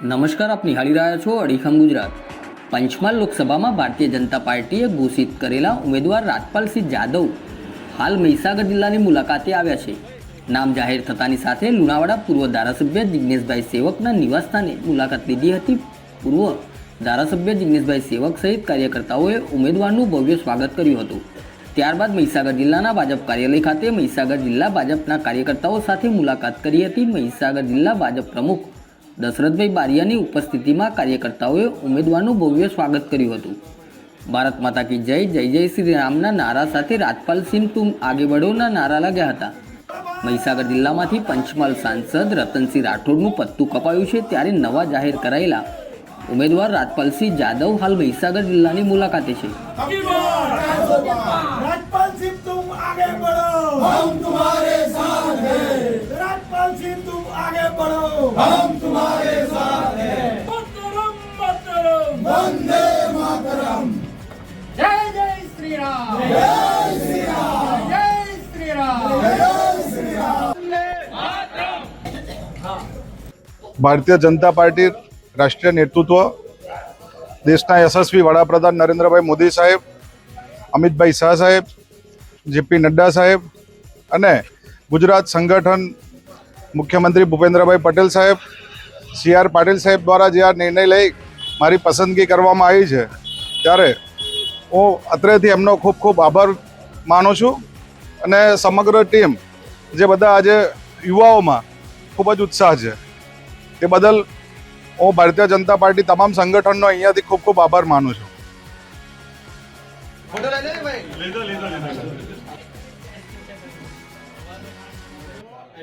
નમસ્કાર, આપ નિહાળી રહ્યા છો અડીખમ ગુજરાત. પંચમહાલ લોકસભામાં ભારતીય જનતા પાર્ટીએ ઘોષિત કરેલા ઉમેદવાર રાજપાલસિંહ જાદવ હાલ મહીસાગર જિલ્લાની મુલાકાતે આવ્યા છે. નામ જાહેર થતાની સાથે લુણાવાડા પૂર્વ ધારાસભ્ય જિજ્ઞેશભાઈ સેવકના નિવાસસ્થાને મુલાકાત લીધી હતી. પૂર્વ ધારાસભ્ય જિજ્ઞેશભાઈ સેવક સહિત કાર્યકર્તાઓએ ઉમેદવારનું ભવ્ય સ્વાગત કર્યું હતું. ત્યારબાદ મહીસાગર જિલ્લાના ભાજપ કાર્યાલય ખાતે મહીસાગર જિલ્લા ભાજપના કાર્યકર્તાઓ સાથે મુલાકાત કરી હતી. મહીસાગર જિલ્લા ભાજપ પ્રમુખ દશરથભાઈ બારિયાની ઉપસ્થિતિમાં કાર્યકર્તાઓએ ઉમેદવારનું ભવ્ય સ્વાગત કર્યું હતું. ભારત માતા કી જય જય જય શ્રી રામના નારા સાથે રાજપાલ સિંહ તુમ આગે બઢોના નારા લાગ્યા હતા. મહીસાગર જિલ્લામાંથી પંચમહાલ સાંસદ રતનસિંહ રાઠોડનું પત્તું કપાયું છે ત્યારે નવા જાહેર કરાયેલા. ઉમેદવાર રાજપાલસિંહ જાદવ હાલ મહીસાગર જિલ્લાની મુલાકાતે છે. आगे बढ़ो हम तुम्हारे साथ हैं मातरम मातरम वंदे मातरम जय जय श्री राम जय श्री राम जय श्री राम ભારતીય જનતા પાર્ટી રાષ્ટ્રીય નેતૃત્વ દેશના યશસ્વી વડાપ્રધાન નરેન્દ્રભાઈ મોદી સાહેબ અમિતભાઈ શાહ સાહેબ જેપી નડ્ડા સાહેબ અને ગુજરાત સંગઠન મુખ્યમંત્રી ભૂપેન્દ્રભાઈ પટેલ સાહેબ, સી આર પાટીલ સાહેબ દ્વારા જે આ નિર્ણય લઈ મારી પસંદગી કરવામાં આવી છે, ત્યારે હું અત્રેથી એમનો ખૂબ ખૂબ આભાર માનું છું અને સમગ્ર ટીમ જે બધા આજે યુવાઓમાં ખૂબ જ ઉત્સાહ છે, તે બદલ હું ભારતીય જનતા પાર્ટી તમામ સંગઠનનો અહીંયાથી ખૂબ ખૂબ આભાર માનું છું.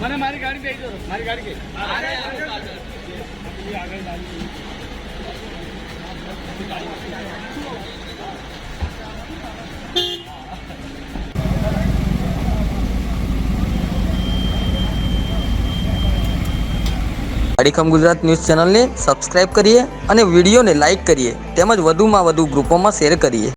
મને મારી ગાડી દઈ દો મારી ગાડી અડીખમ ગુજરાત ન્યૂઝ ચેનલને સબસ્ક્રાઇબ કરીએ અને વિડીયોને લાઇક કરીએ. તેમજ વધુમાં વધુ ગ્રુપોમાં શેર કરીએ.